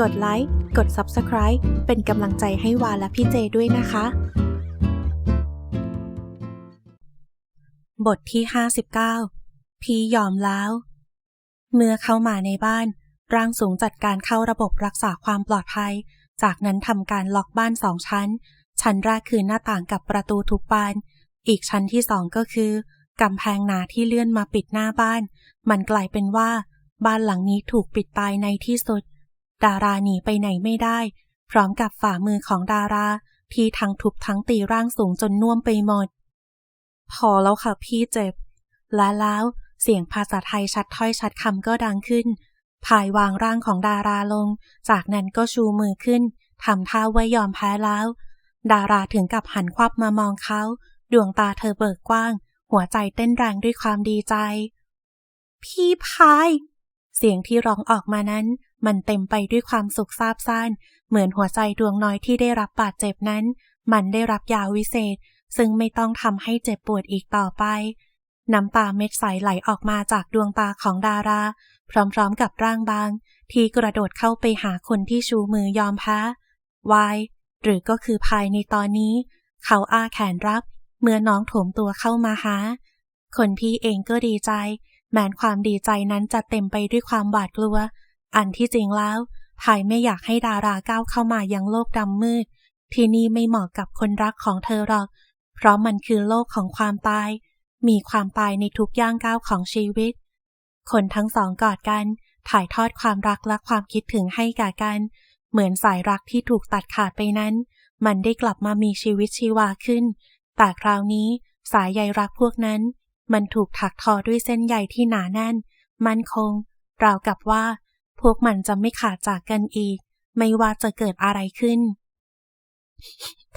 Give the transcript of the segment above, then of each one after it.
กดไลค์ กด Subscribe เป็นกำลังใจให้วาและพี่เจด้วยนะคะ บทที่ 59 พี่ยอมแล้ว เมื่อเข้ามาในบ้าน ร่างสูงจัดการเข้าระบบรักษาความปลอดภัย จากนั้นทำการล็อกบ้านสองชั้น ชั้นแรกคือหน้าต่างกับประตูทุกบาน อีกชั้นที่สองก็คือกำแพงหนาที่เลื่อนมาปิดหน้าบ้าน มันกลายเป็นว่า บ้านหลังนี้ถูกปิดตายในที่สุด ดาราหนีไปไหนไม่ได้ พร้อมกับฝ่ามือของดาราที่ทั้งทุบทั้งตีร่างสูงจนน่วมไปหมด พอแล้วค่ะพี่เจ็บ และแล้วเสียงภาษาไทยชัดถ้อยชัดคำก็ดังขึ้นภายวางร่างของดาราลง จากนั้นก็ชูมือขึ้นทำท่าไว่ายอมแพ้แล้ว ดาราถึงกับหันควับมามองเขา ดวงตาเธอเบิกกว้าง หัวใจเต้นแรงด้วยความดีใจ พี่พาย เสียงที่ร้องออกมานั้น มันเต็มไปด้วยความสุขซาบซ่าน เหมือนหัวใจดวงน้อยที่ได้รับบาดเจ็บนั้น มันได้รับยาวิเศษ ซึ่งไม่ต้องทำให้เจ็บปวดอีกต่อไป น้ำตาเม็ดใสไหลออกมาจากดวงตาของดารา พร้อมๆกับร่างบาง ที่กระโดดเข้าไปหาคนที่ชูมือยอมแพ้วายหรือก็คือภายในตอนนี้ เขาอ้าแขนรับ เมื่อน้องโถมตัวเข้ามาหา คนพี่เองก็ดีใจ แม้นความดีใจนั้นจะเต็มไปด้วยความหวาดกลัว อันที่จริงแล้วภายไม่อยากให้ดาราก้าวเข้ามายังโลกดำมืด ที่นี่ไม่เหมาะกับคนรักของเธอหรอก เพราะมันคือโลกของความตาย มีความตายในทุกย่างก้าวของชีวิต คนทั้งสองกอดกัน ถ่ายทอดความรักและความคิดถึงให้แก่กัน เหมือนสายรักที่ถูกตัดขาดไปนั้น มันได้กลับมามีชีวิตชีวาขึ้น แต่คราวนี้สายใยรักพวกนั้น มันถูกถักทอด้วยเส้นใยที่หนาแน่น มั่นคง ราวกับว่า พวกมันจะไม่ขาดจากกันอีก ไม่ว่าจะเกิดอะไรขึ้น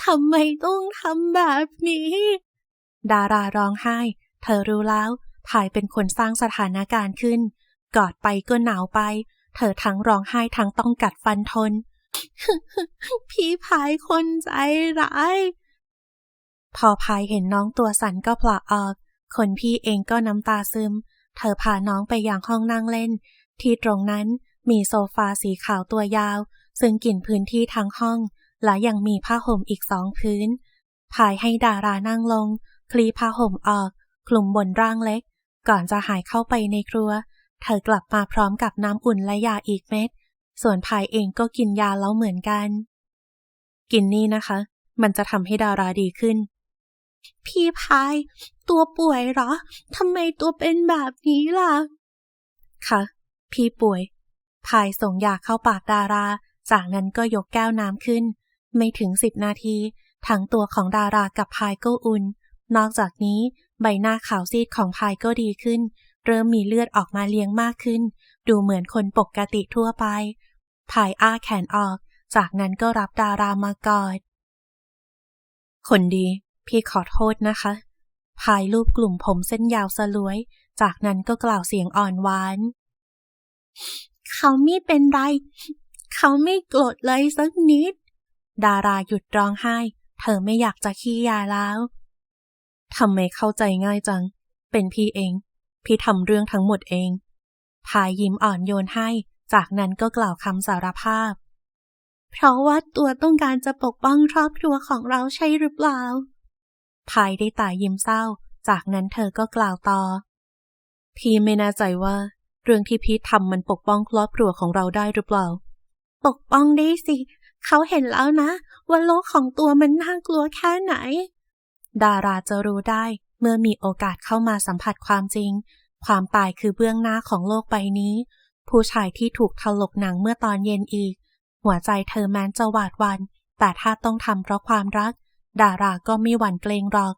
ทำไมต้องทำแบบนี้ ดาราร้องไห้ เธอรู้แล้วภายเป็นคนสร้างสถานการณ์ขึ้น กอดไปก็หนาวไป เธอทั้งร้องไห้ทั้งต้องกัดฟันทน พี่พายคนใจร้าย พอพายเห็นน้องตัวสั่นก็ปลาออก คนพี่เองก็น้ำตาซึม เธอพาน้องไปยังห้องนั่งเล่น ที่ตรงนั้น มีโซฟาสีขาวตัวยาว ซึ่งกินพื้นที่ทั้งห้อง และยังมีผ้าห่มอีกสองพื้น พายให้ดารานั่งลง คลีผ้าห่มออก คลุมบนร่างเล็ก ก่อนจะหายเข้าไปในครัว เธอกลับมาพร้อมกับน้ำอุ่นและยาอีกเม็ด ส่วนพายเองก็กินยาแล้วเหมือนกัน กินนี่นะคะ มันจะทำให้ดาราดีขึ้นพี่พาย ตัวป่วยเหรอ ทำไมตัวเป็นแบบนี้ล่ะ คะ พี่ป่วย พายส่งยาเข้าปากดารา จากนั้นก็ยกแก้วน้ำขึ้น ไม่ถึงสิบนาที ทั้งตัวของดารากับพายก็อุ่น นอกจากนี้ใบหน้าขาวซีดของพายก็ดีขึ้น เริ่มมีเลือดออกมาเลี้ยงมากขึ้น ดูเหมือนคนปกติทั่วไปพายอ้าแขนออก จากนั้นก็รับดารามากอด คนดี พี่ขอโทษนะคะพายรูปกลุ่มผมเส้นยาวสลวย จากนั้นก็กล่าวเสียงอ่อนหวาน เขาไม่เป็นไร เขาไม่โกรธเลยสักนิด ดาราหยุดร้องไห้ เธอไม่อยากจะขี้ยาแล้วทำไมเข้าใจง่ายจัง เป็นพี่เอง พี่ทำเรื่องทั้งหมดเองพายยิ้มอ่อนโยนให้ จากนั้นก็กล่าวคำสารภาพ เพราะว่าตัวต้องการจะปกป้องครอบครัวของเราใช่หรือเปล่าพายได้แต่ยิ้มเศร้า จากนั้นเธอก็กล่าวต่อ พี่ไม่แน่ใจว่า เรื่องที่พี่ทำมันปกป้องครอบครัวของเราได้หรือเปล่า ปกป้องได้สิ เขาเห็นแล้วนะ ว่าโลกของตัวมันน่ากลัวแค่ไหน ดาราจะรู้ได้เมื่อมีโอกาสเข้ามาสัมผัสความจริง ความตายคือเบื้องหน้าของโลกใบนี้ ผู้ชายที่ถูกถลกหนังเมื่อตอนเย็นอีก หัวใจเธอแม้นจะหวาดวัน แต่ถ้าต้องทำเพราะความรัก ดาราก็ไม่หวั่นเกรงหรอก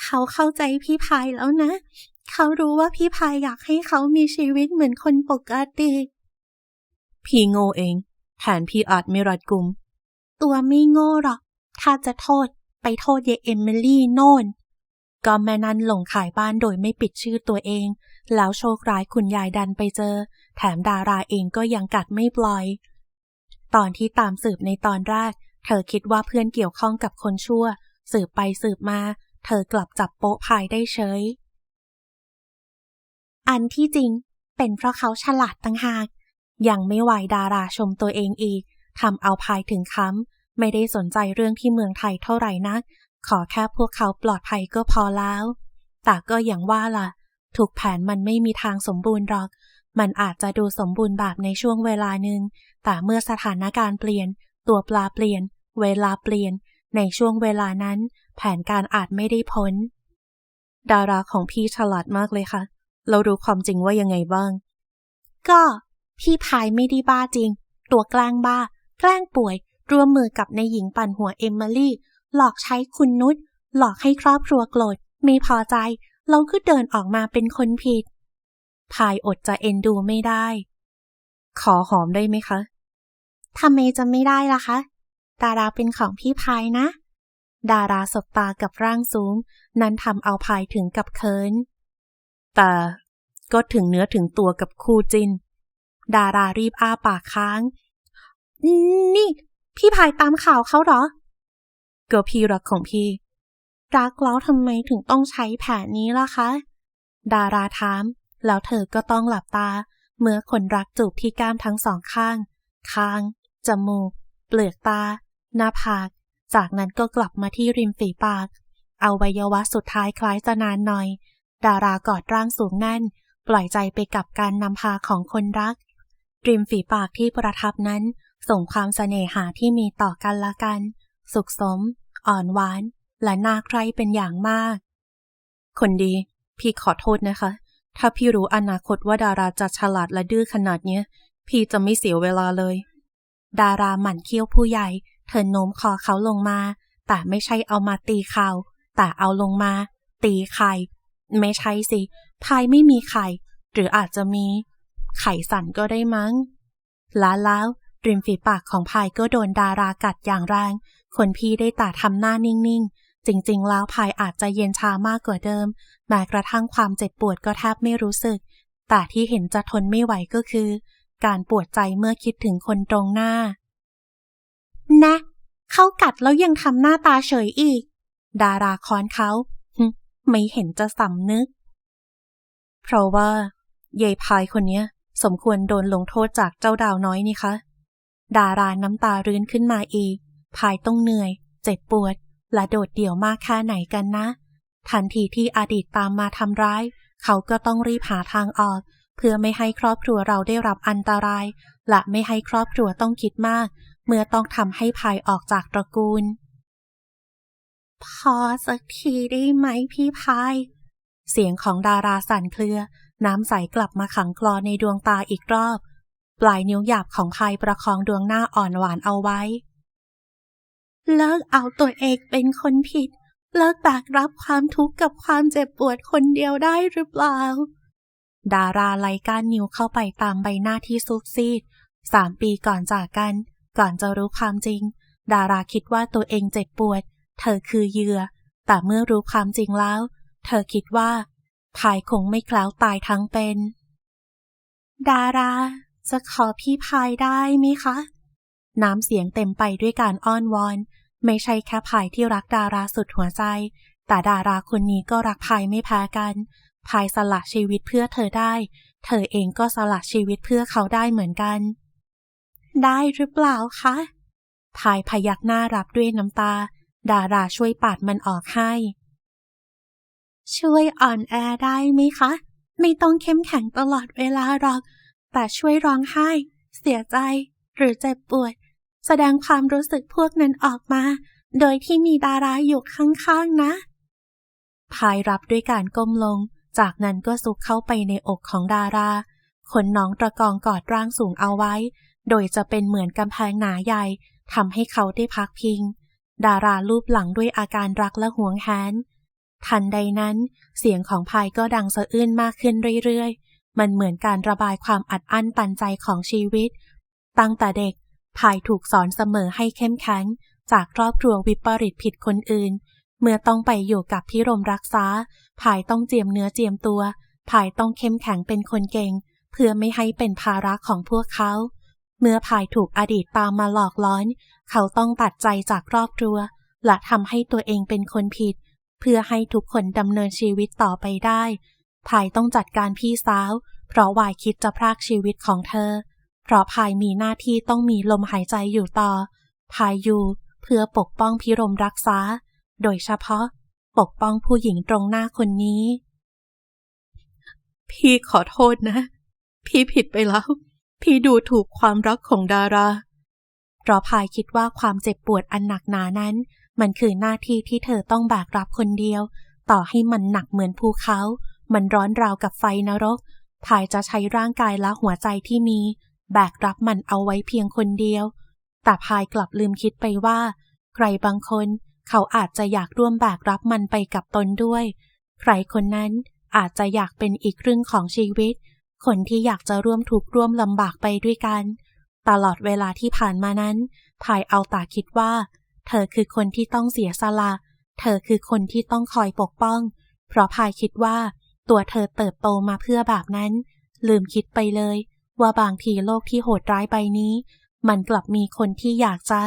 เขาเข้าใจพี่พายแล้วนะ เขารู้ว่าพี่พายอยากให้เขามีชีวิตเหมือนคนปกติพี่โง่เองแผนพี่อาจไม่รัดกุม ตัวไม่โง่หรอก ถ้าจะโทษไปโทษเยเอมิลี่โน่น ก็แม่นันหลงขายบ้านโดยไม่ปิดชื่อตัวเอง แล้วโชคร้ายคุณยายดันไปเจอ แถมดาราเองก็ยังกัดไม่ปล่อย ตอนที่ตามสืบในตอนแรก เธอคิดว่าเพื่อนเกี่ยวข้องกับคนชั่ว สืบไปสืบมา เธอกลับจับโป๊ะพายได้เฉย อันที่จริงเป็นเพราะเขาฉลาดต่างหาก ยังไม่ไหวดาราชมตัวเองอีกทำเอาพายถึงค้ำไม่ได้สนใจเรื่องที่เมืองไทยเท่าไหร่นัก ขอแค่พวกเขาปลอดภัยก็พอแล้ว แต่ก็อย่างว่าล่ะ ถูกแผนมันไม่มีทางสมบูรณ์หรอก มันอาจจะดูสมบูรณ์แบบในช่วงเวลาหนึ่ง แต่เมื่อสถานการณ์เปลี่ยน ตัวปลาเปลี่ยน เวลาเปลี่ยน ในช่วงเวลานั้น แผนการอาจไม่ได้พ้น ดาราของพี่ฉลาดมากเลยค่ะ เรารู้ความจริงว่ายังไงบ้าง ก็พี่พายไม่ได้บ้าจริง ตัวแกล้งบ้า แกล้งป่วยร่วมมือกับในหญิงปั่นหัวเอมเมอรี่ หลอกใช้คุณนุช หลอกให้ครอบครัวโกรธ ไม่พอใจ เราก็เดินออกมาเป็นคนผิด พายอดจะเอ็นดูไม่ได้ ขอหอมได้ไหมคะ ทำไมจะไม่ได้ล่ะคะ ดาราเป็นของพี่พายนะ ดาราสบตากับร่างสูง นั้นทำเอาพายถึงกับเคิน แต่ก็ถึงเนื้อถึงตัวกับคู่จิน ดารารีบอ้าปากค้าง นี่ พี่พายตามข่าวเขาเหรอก็พี่รักของพี่ รักแล้วทำไมถึงต้องใช้แผนนี้ล่ะคะ ดาราถาม แล้วเธอก็ต้องหลับตา เมื่อคนรักจูบที่ก้ามทั้งสองข้าง คาง จมูก เปลือกตา หน้าผาก จากนั้นก็กลับมาที่ริมฝีปาก เอาวัยวะสุดท้ายคล้ายจะนานหน่อย ดารากอดร่างสูงแน่น ปล่อยใจไปกับการนำพาของคนรัก ริมฝีปากที่ประทับนั้น ส่งความเสน่หาที่มีต่อกันละกัน สุขสม อ่อนหวาน และน่าใครเป็นอย่างมาก คนดี พี่ขอโทษนะคะ ถ้าพี่รู้อนาคตว่าดาราจะฉลาดและดื้อขนาดเนี้ย พี่จะไม่เสียเวลาเลย ดาราหมั่นเคี้ยวผู้ใหญ่ เธอโน้มคอเขาลงมา แต่ไม่ใช่เอามาตีเขาแต่เอาลงมา ตีไข่ ไม่ใช่สิ พายไม่มีไข่ หรืออาจจะมี ไข่สั่นก็ได้มั้งล้าแล้วริมฝีปากของพายก็โดนดารากัดอย่างแรง คนพี่ได้แต่ทำหน้านิ่งๆ จริงๆ แล้วพายอาจจะเย็นชามากกว่าเดิม แม้กระทั่งความเจ็บปวดก็แทบไม่รู้สึก แต่ที่เห็นจะทนไม่ไหวก็คือ การปวดใจเมื่อคิดถึงคนตรงหน้า นะ เขากัดแล้วยังทำหน้าตาเฉยอีก ดาราค้อนเขา ไม่เห็นจะสำนึก เพราะว่าเยายพายคนเนี้ย สมควรโดนลงโทษจากเจ้าดาวน้อยนี่คะ ดาราน้ำตารื้นขึ้นมาอีก พายต้องเหนื่อย เจ็บปวด และโดดเดี่ยวมากแค่ไหนกันนะ ทันทีที่อดีตตามมาทำร้าย เขาก็ต้องรีบหาทางออก เพื่อไม่ให้ครอบครัวเราได้รับอันตราย และไม่ให้ครอบครัวต้องคิดมาก เมื่อต้องทำให้พายออกจากตระกูล พอสักทีได้ไหมพี่พาย เสียงของดาราสั่นเครือ น้ำใสกลับมาขังคลอในดวงตาอีกรอบ ปลายนิ้วหยาบของพายประคองดวงหน้าอ่อนหวานเอาไว้ เลิกเอาตัวเองเป็นคนผิด เลิกแบกรับความทุกข์กับความเจ็บปวดคนเดียวได้หรือเปล่า ดาราไล่ก้านนิ้วเข้าไปตามใบหน้าที่ซุบซีดสามปีก่อนจากกัน ก่อนจะรู้ความจริง ดาราคิดว่าตัวเองเจ็บปวด เธอคือเหยื่อ แต่เมื่อรู้ความจริงแล้ว เธอคิดว่าพายคงไม่คล้าวตายทั้งเป็น ดารา จะขอพี่พายได้ไหมคะ น้ำเสียงเต็มไปด้วยการอ้อนวอน ไม่ใช่แค่พายที่รักดาราสุดหัวใจ แต่ดาราคนนี้ก็รักพายไม่แพ้กันพายสละชีวิตเพื่อเธอได้ เธอเองก็สละชีวิตเพื่อเขาได้เหมือนกัน ได้หรือเปล่าคะพายพยักหน้ารับด้วยน้ำตา ดาราช่วยปาดมันออกให้ ช่วยอ่อนแอได้ไหมคะ ไม่ต้องเข้มแข็งตลอดเวลาหรอก แต่ช่วยร้องไห้ เสียใจ หรือเจ็บปวด แสดงความรู้สึกพวกนั้นออกมา โดยที่มีดาราอยู่ข้างๆนะ พายรับด้วยการก้มลง จากนั้นก็ซุกเข้าไปในอกของดาราขนน้องตะกองกอดร่างสูงเอาไว้ โดยจะเป็นเหมือนกำแพงหนาใหญ่ทำให้เขาได้พักพิง ดาราลูบหลังด้วยอาการรักและหวงแหน ทันใดนั้น เสียงของพายก็ดังสะอื้นมากขึ้นเรื่อยๆ มันเหมือนการระบายความอัดอั้นตันใจของชีวิต ตั้งแต่เด็กพายถูกสอนเสมอให้เข้มแข็งจากครอบครัววิปริตผิดคนอื่น เมื่อต้องไปอยู่กับพิรมรักษาพายต้องเจียมเนื้อเจียมตัวพายต้องเข้มแข็งเป็นคนเก่ง เพื่อไม่ให้เป็นภาระของพวกเขา เมื่อพายถูกอดีตตามมาหลอกล้อน เขาต้องตัดใจจากครอบครัว และทำให้ตัวเองเป็นคนผิด เพื่อให้ทุกคนดำเนินชีวิตต่อไปได้พายต้องจัดการพี่สาว เพราะวายคิดจะพรากชีวิตของเธอ เพราะพายมีหน้าที่ต้องมีลมหายใจอยู่ต่อพายอยู่เพื่อปกป้องพิรมรักษา โดยเฉพาะ ปกป้องผู้หญิงตรงหน้าคนนี้ พี่ขอโทษนะ พี่ผิดไปแล้ว พี่ดูถูกความรักของดารา ราะพายคิดว่าความเจ็บปวดอันหนักหนานั้น มันคือหน้าที่ที่เธอต้องแบกรับคนเดียว ต่อให้มันหนักเหมือนภูเขา มันร้อนราวกับไฟนรกพายจะใช้ร่างกายและหัวใจที่มี แบกรับมันเอาไว้เพียงคนเดียว แต่พายกลับลืมคิดไปว่า ใครบางคน เขาอาจจะอยากร่วมแบกรับมันไปกับตนด้วย ใครคนนั้นอาจจะอยากเป็นอีกครึ่งของชีวิต คนที่อยากจะร่วมทุกข์ร่วมลำบากไปด้วยกัน ตลอดเวลาที่ผ่านมานั้นพายเอาต่คิดว่า เธอคือคนที่ต้องเสียสละ เธอคือคนที่ต้องคอยปกป้อง เพราะพายคิดว่า ตัวเธอเติบโตมาเพื่อแบบนั้น ลืมคิดไปเลย ว่าบางทีโลกที่โหดร้ายใบนี้ มันกลับมีคนที่อยากจะ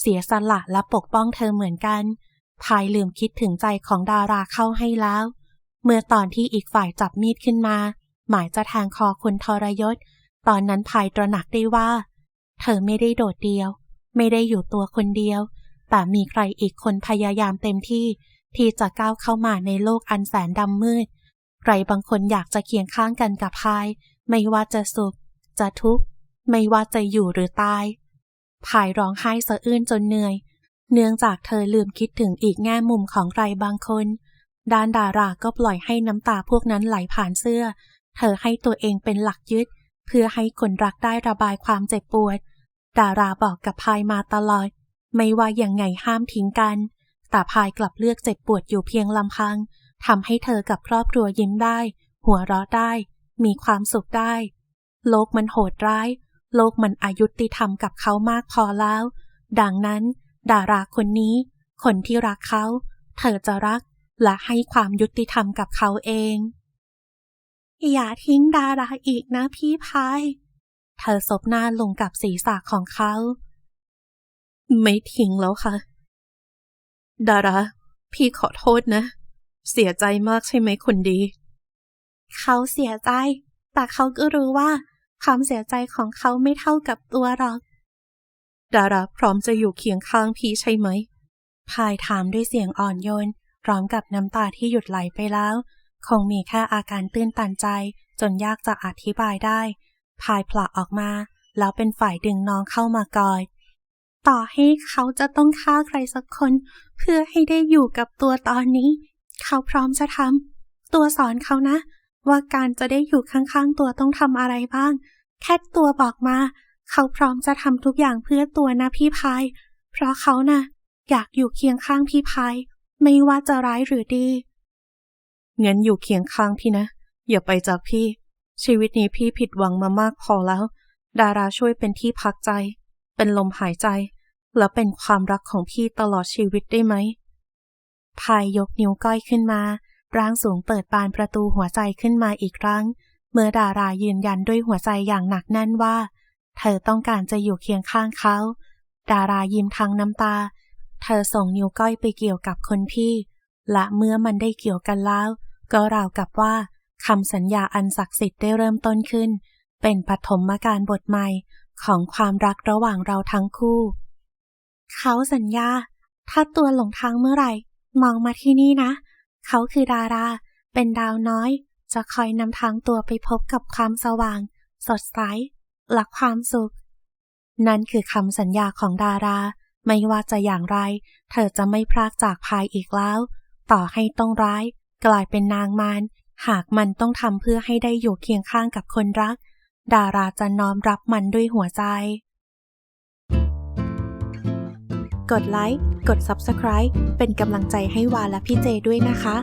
เสียสละและปกป้องเธอเหมือนกันพายลืมคิดถึงใจของดาราเข้าให้แล้ว เมื่อตอนที่อีกฝ่ายจับมีดขึ้นมา หมายจะแทงคอคนทรยศ ตอนนั้นพายตระหนักได้ว่า เธอไม่ได้โดดเดียว ไม่ได้อยู่ตัวคนเดียว แต่มีใครอีกคนพยายามเต็มที่ ที่จะก้าวเข้ามาในโลกอันแสนดำมืด ใครบางคนอยากจะเคียงข้างกันกับพาย ไม่ว่าจะสุข จะทุกข์ ไม่ว่าจะอยู่หรือตายพายร้องไห้สะอื้นจนเหนื่อย เนื่องจากเธอลืมคิดถึงอีกแง่มุมของใครบางคนด้านดาราก็ปล่อยให้น้ำตาพวกนั้นไหลผ่านเสื้อ เธอให้ตัวเองเป็นหลักยึด เพื่อให้คนรักได้ระบายความเจ็บปวด ดาราบอกกับพายมาตลอด ไม่ว่าอย่างไงห้ามทิ้งกัน แต่พายกลับเลือกเจ็บปวดอยู่เพียงลำพังทำให้เธอกับครอบครัวยิ้มได้ หัวเราะได้ มีความสุขได้ โลกมันโหดร้าย โลกมันอายุติธรรมกับเขามากพอแล้ว ดังนั้น ดาราคนนี้ คนที่รักเขา เธอจะรักและให้ความยุติธรรมกับเขาเอง อย่าทิ้งดาราอีกนะพี่พาย เธอซบหน้าลงกับศีรษะของเขา ไม่ทิ้งแล้วค่ะ ดารา พี่ขอโทษนะ เสียใจมากใช่ไหมคนดี เขาเสียใจ แต่เขาก็รู้ว่า ความเสียใจของเขาไม่เท่ากับตัวหรอก ดาราพร้อมจะอยู่เคียงข้างพี่ใช่ไหมพายถามด้วยเสียงอ่อนโยนพร้อมกับน้ำตาที่หยุดไหลไปแล้ว คงมีแค่อาการตื้นตันใจจนยากจะอธิบายได้ พายผละออกมา แล้วเป็นฝ่ายดึงน้องเข้ามากอดต่อให้เขาจะต้องฆ่าใครสักคน เพื่อให้ได้อยู่กับตัวตอนนี้ เขาพร้อมจะทำตัวสอนเขานะ ว่าการจะได้อยู่ข้างๆตัวต้องทำอะไรบ้าง แค่ตัวบอกมา เขาพร้อมจะทำทุกอย่างเพื่อตัวนะพี่พาย เพราะเขานะ่ะอยากอยู่เคียงข้างพี่พาย ไม่ว่าจะร้ายหรือดี งั้นอยู่เคียงข้างพี่นะ อย่าไปจากพี่ ชีวิตนี้พี่ผิดหวังมามากพอแล้ว ดาราช่วยเป็นที่พักใจ เป็นลมหายใจ และเป็นความรักของพี่ตลอดชีวิตได้ไหมพายยกนิ้วก้อยขึ้นมา ร่างสูงเปิดบานประตูหัวใจขึ้นมาอีกครั้ง เมื่อดารายืนยันด้วยหัวใจอย่างหนักแน่นว่า เธอต้องการจะอยู่เคียงข้างเขา ดารายิ้มทั้งน้ำตา เธอส่งนิ้วก้อยไปเกี่ยวกับคนพี่ และเมื่อมันได้เกี่ยวกันแล้ว ก็ราวกับว่าคำสัญญาอันศักดิ์สิทธิ์ได้เริ่มต้นขึ้น เป็นปฐมการบทใหม่ของความรักระหว่างเราทั้งคู่ เขาสัญญา ถ้าตัวหลงทางเมื่อไหร่ มองมาที่นี่นะ เขาคือดารา เป็นดาวน้อย จะคอยนำทางตัวไปพบกับความสว่าง สดใสและความสุข นั่นคือคำสัญญาของดารา ไม่ว่าจะอย่างไร เธอจะไม่พรากจากภายอีกแล้ว ต่อให้ต้องร้าย กลายเป็นนางมารหากมันต้องทำเพื่อให้ได้อยู่เคียงข้างกับคนรัก ดาราจะน้อมรับมันด้วยหัวใจ กดไลค์ กด Subscribe เป็นกำลังใจให้วาและพี่เจด้วยนะคะ